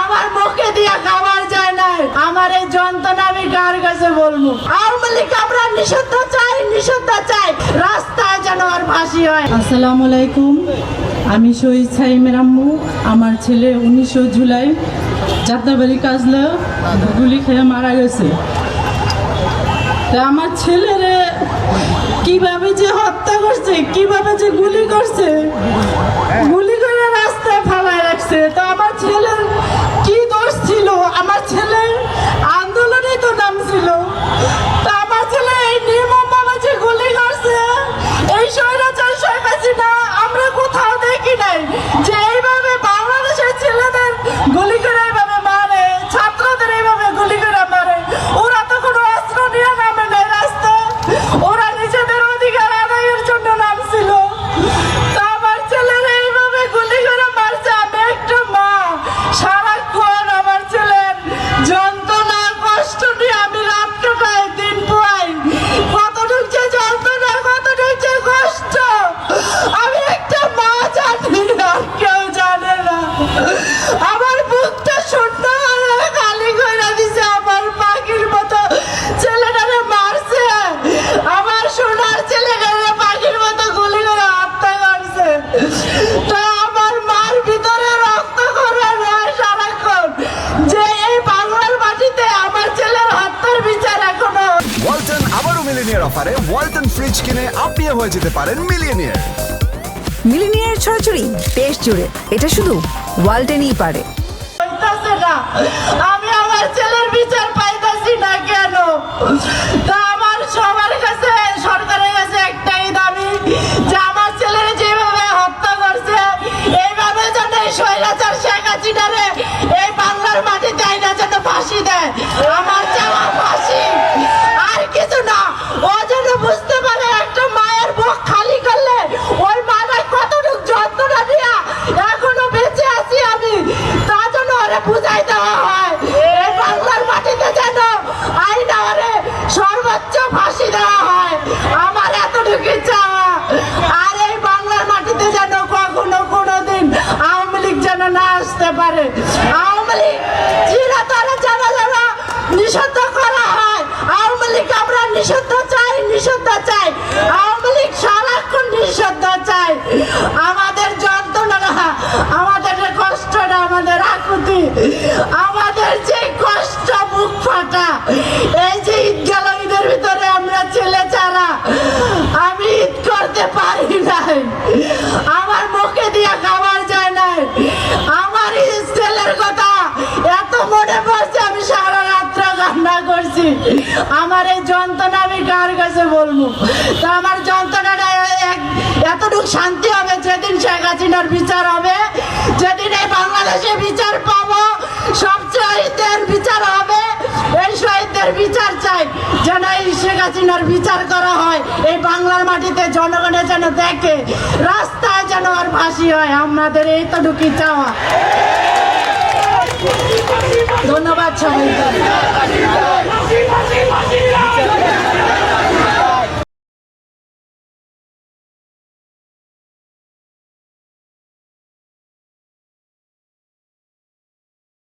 আমার মুখে দিয়ে খাবার যায় না আমার এই যন্ত্রণা আমি কার কাছে বলব? আওয়ামী লীগ আমরা নিষিদ্ধ চাই নিষিদ্ধ চাই। রাস্তায় যেন আর ফাঁসি হয়। আসসালামু আলাইকুম। আমি শহীদ সাইমের আম্মু। আমার ছেলে উনিশশো জুলাই যাত্রাবাড়ি কাজলে গুলি খেয়ে মারা গেছে। আমার ছেলেরে কীভাবে যে হত্যা করছে, কীভাবে যে গুলি করছে, গুলি ছেলের আমার বুকটা শূন্য মার ভিতরে রক্ত করে রয় যে এই বাংলার মাটিতে আমার ছেলের হত্যার বিচার এখনও ওয়ালটন আবারও মিলিনিয়ার অফারে ওয়ালটন ফ্রিজ কিনে আপনিও হয়ে যেতে পারেন মিলিয়নিয়ার। মিলিনিয়ার ছড়াছড়ি দেশ জুড়ে। এটা শুধু ওয়ালটেনই পারে। আমি আমার ছেলের বিচার পাইতাছি না কেন? নিষিদ্ধ চাই নিষিদ্ধ চাই। আওয়ামী লীগ সারাক্ষণ নিষিদ্ধ চাই। আমাদের যন্ত্রণা আমাদের কষ্টটা, আমাদের আকুতি, আমাদের যে কষ্ট মুখ ফাটা, এই যে আমার এই যন্ত্রণা আমি কার কাছে বলব? তা আমার যন্ত্রণাটা এতটুকু শান্তি হবে যেদিন শেখ হাসিনার বিচার হবে, যেদিন এই বাংলাদেশে বিচার পাবো, সব শহীদদের বিচার হবে। এই শহীদদের বিচার চাই, যেন এই শেখ হাসিনার বিচার করা হয়, এই বাংলার মাটিতে জনগণের যেন দেখে, রাস্তায় যেন আর ফাঁসি হয়, আমাদের এই চাওয়া। ধন্যবাদ সবাইকে। 放心，放心了。